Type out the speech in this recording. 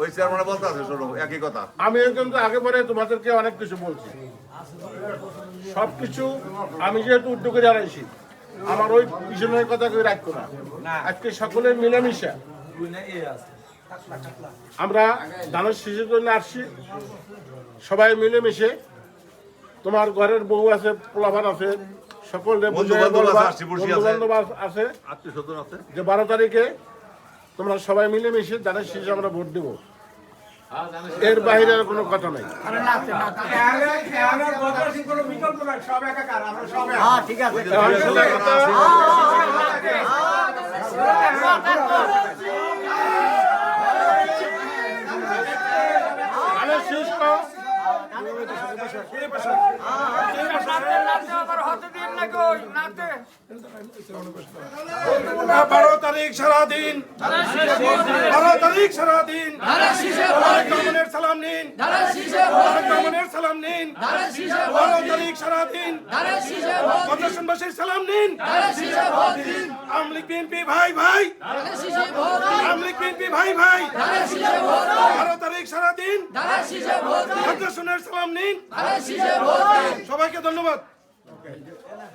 ওই চেয়ারম্যানে বলতে আছে শোনো একই কথা। আমি কিন্তু আগে পরে তোমাদেরকে অনেক কিছু বলছি। সব কিছু আমি যেহেতু উদ্যোগে আমার ওই পিছনের কথা কেউ রাখতো না। আজকে সকলে মিলেমিশে আমরা ধানের শিশুর জন্য আসছি। সবাই মিলেমিশে তোমার ঘরের বউ আছে পোলাভান আছে সকলে। বন্ধু স্বজন আছে। যে বারো তারিখে তোমরা সবাই মিলেমিশে ধানের শিশু আমরা ভোট দেবো এর বাইরে আর কোনো কথা নাই শীষ তো বারো তারিখ সারাদিন। বারো তারিখ সারাদিন। কামনের সালাম নিন। কামনের সালাম নিন। বারো তারিখ সারাদিন। পদ্মাসনবাসীর সালাম নিন। আমলিক বিএনপি, ভাই ভাই। আমলিক বিএনপি, ভাই ভাই। বারো তারিখ সারাদিন। পদ্মাসনের সালাম নিন। সবাইকে ধন্যবাদ।